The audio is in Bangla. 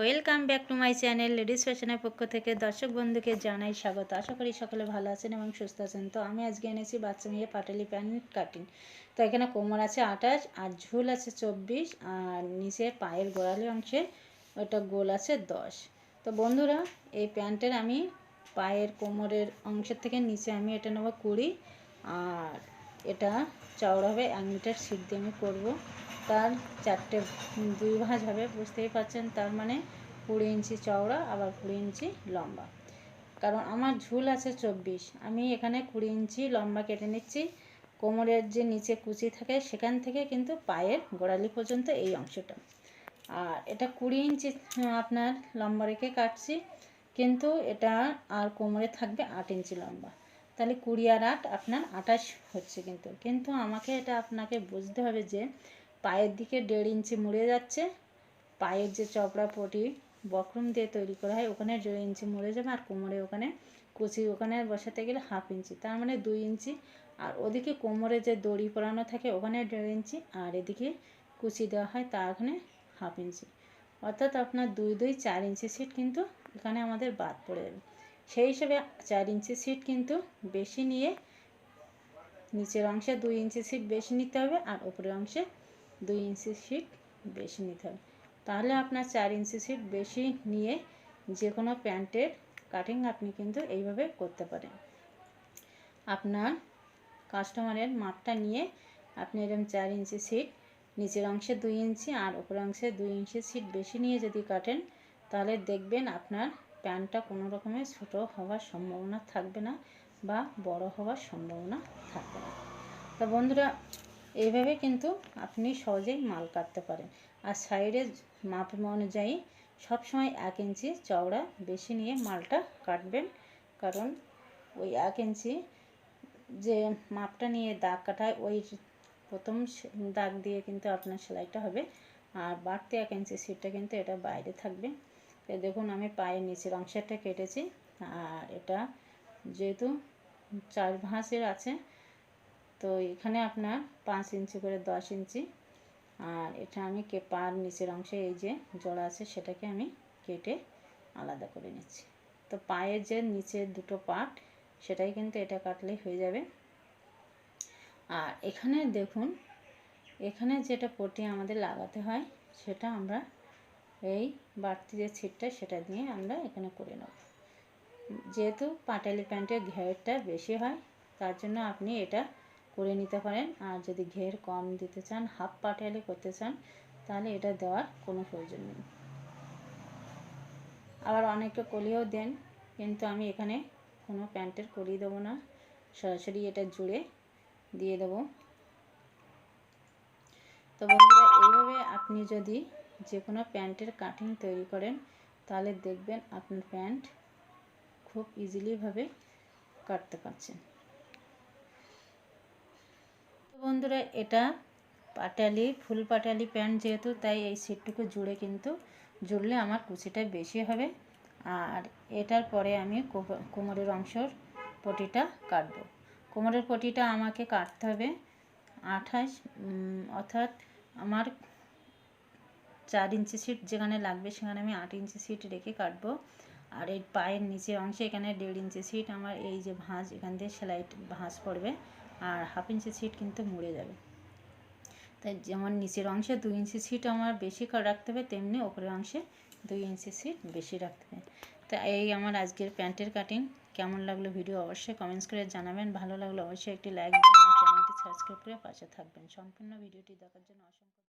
Welcome back to my channel ladies ফ্যাশনের পক্ষ থেকে দর্শক বন্ধুকে জানাই স্বাগত। আশা করি সকলে ভালো আছেন এবং সুস্থ আছেন। তো আমি আজকে এনেছি বাচ্চা মেয়ে পাটালি প্যান্ট কাটিং তো এখানে কোমর আছে আঠাশ, আর ঝুল আছে চব্বিশ, আর নিচে পায়ের গোড়ালি অংশে ওটা গোল আছে দশ। তো বন্ধুরা, এই প্যান্টের আমি পায়ের কোমরের অংশের থেকে নিচে আমি এটা নেব কুড়ি, আর এটা চওড়া হবে এক মিটার সিট দিয়ে আমি করব। তার চারটে, দুই ভাঁজ হবে, বুঝতেই পারছেন, তার মানে কুড়ি ইঞ্চি চওড়া, আবার কুড়ি ইঞ্চি লম্বা। কারণ আমার ঝুল আছে চব্বিশ, আমি এখানে কুড়ি ইঞ্চি লম্বা কেটে নিচ্ছি, কোমরের যে নিচে কুচি থাকে, সেখান থেকে কিন্তু পায়ের গোড়ালি পর্যন্ত এই অংশটা। আর এটা কুড়ি ইঞ্চি আপনার লম্বা রেখে কাটছি, কিন্তু এটা আর কোমরে থাকবে আট ইঞ্চি লম্বা। তাহলে কুড়ি আর আট, আপনার আঠাশ হচ্ছে কিন্তু। কিন্তু আমাকে এটা আপনাকে বুঝতে হবে যে পায়ের দিকে দেড় ইঞ্চি মুড়ে যাচ্ছে। পায়ের যে চপড়া পটি বক্রম দিয়ে তৈরি করা হয়, ওখানে দেড় ইঞ্চি মুড়ে যাবে আর কোমরে ওখানে কুচি, ওখানে বসাতে গেলে হাফ ইঞ্চি। তার মানে দুই ইঞ্চি। আর ওদিকে কোমরে যে দড়ি পরানো থাকে, ওখানে দেড় ইঞ্চি। আর এদিকে কুচি দেওয়া হয়, তা ওখানে হাফ ইঞ্চি। অর্থাৎ আপনার দুই দুই, চার ইঞ্চি সিট কিন্তু এখানে আমাদের বাদ পড়ে যাবে। সেই হিসেবে চার ইঞ্চি সিট কিন্তু বেশি নিয়ে নিচের অংশে দুই ইঞ্চি সিট বেশি নিতে হবে আর উপরের অংশে দুই ইঞ্চি সিট বেশি নিতে হবে। তাহলে আপনার চার ইঞ্চি সিট বেশি নিয়ে যে কোনো প্যান্টের কাটিং আপনি কিন্তু এইভাবে করতে পারেন। আপনার কাস্টমারের মাপটা নিয়ে আপনি এরকম চার ইঞ্চি সিট নিচের অংশে দুই ইঞ্চি আর উপরের অংশে দুই ইঞ্চি সিট বেশি নিয়ে যদি কাটেন, তাহলে দেখবেন আপনার প্যান্টটা কোনো রকমের ছোটো হওয়ার সম্ভাবনা থাকবে না বা বড় হওয়ার সম্ভাবনা থাকবে না। তো বন্ধুরা এইভাবে কিন্তু আপনি সহজেই মাল কাটতে পারেন। আর সাইডে মাপ অনুযায়ী সবসময় এক ইঞ্চি চওড়া বেশি নিয়ে মালটা কাটবেন। কারণ ওই এক ইঞ্চি যে মাপটা নিয়ে দাগ কাটায় ওই প্রথম দাগ দিয়ে কিন্তু আপনার সেলাইটা হবে। আর বাড়তি এক ইঞ্চি সিটটা কিন্তু এটা বাইরে থাকবে। তো দেখুন, আমি পায়ের নিচের অংশটা কেটেছি। আর এটা যেহেতু চার ভাঁজের আছে তো এখানে আপনার পাঁচ ইঞ্চি করে দশ ইঞ্চি। আর এটা আমি কে, পার নিচের অংশে এই যে জোড়া আছে সেটাকে আমি কেটে আলাদা করে নিচ্ছি। তো পায়ের যে নিচের দুটো পাট সেটাই কিন্তু এটা কাটলেই হয়ে যাবে। আর এখানে দেখুন, এখানে যেটা পটি আমাদের লাগাতে হয় সেটা আমরা এই বাড়তি যে ছিটটা সেটা দিয়ে আমরা এখানে করে নেব। যেহেতু পাটালি প্যান্টের ঘেরটা বেশি হয়, তার জন্য আপনি এটা করে নিতে পারেন। আর যদি ঘের কম দিতে চান, হাফ পাটালি করতে চান, তাহলে এটা দেওয়ার কোনো প্রয়োজন নেই। আবার অনেকে কলিও দেন, কিন্তু আমি এখানে কোনো প্যান্টের কলি দেবো না। সরাসরি এটা জুড়ে দিয়ে দেবো। তো বন্ধুরা, এইভাবে আপনি যদি যে কোনো প্যান্টের কাটিং তৈরি করেন, তাহলে দেখবেন আপনার প্যান্ট খুব ইজিলিভাবে কাটতে পারছেন। বন্ধুরা, এটা পাটালি, ফুল পাটালি প্যান্ট যেহেতু, তাই এই সিটটুকু জুড়ে কিন্তু জুড়লে আমার কুচিটা বেশি হবে। আর এটার পরে আমি কোমরের অংশর পটিটা কাটবো। কোমরের পটিটা আমাকে কাটতে হবে আঠাশ অর্থাৎ আমার চার ইঞ্চি সিট যেখানে লাগবে সেখানে আমি আট ইঞ্চি সিট রেখে কাটবো। আর এই পায়ের নিচের অংশে এখানে দেড় ইঞ্চি সিট, আমার এই যে ভাঁজ, এখান দিয়ে সেলাই ভাঁজ পড়বে। আর হাফ ইঞ্চি সিট কিন্তু মরে যাবে। তাই যেমন নিচের অংশে দুই ইঞ্চি সিট আমার বেশি রাখতে হবে, তেমনি ওপরের অংশে দুই ইঞ্চি সিট বেশি রাখতে হবে। তো এই আমার আজকের প্যান্টের কাটিং কেমন লাগল ভিডিও অবশ্যই কমেন্টস করে জানাবেন। ভালো লাগল অবশ্যই একটি লাইক দেবেন চ্যানেলটি সাবস্ক্রাইব করে পাশে থাকবেন। সম্পূর্ণ ভিডিওটি দেখার জন্য অসংখ্য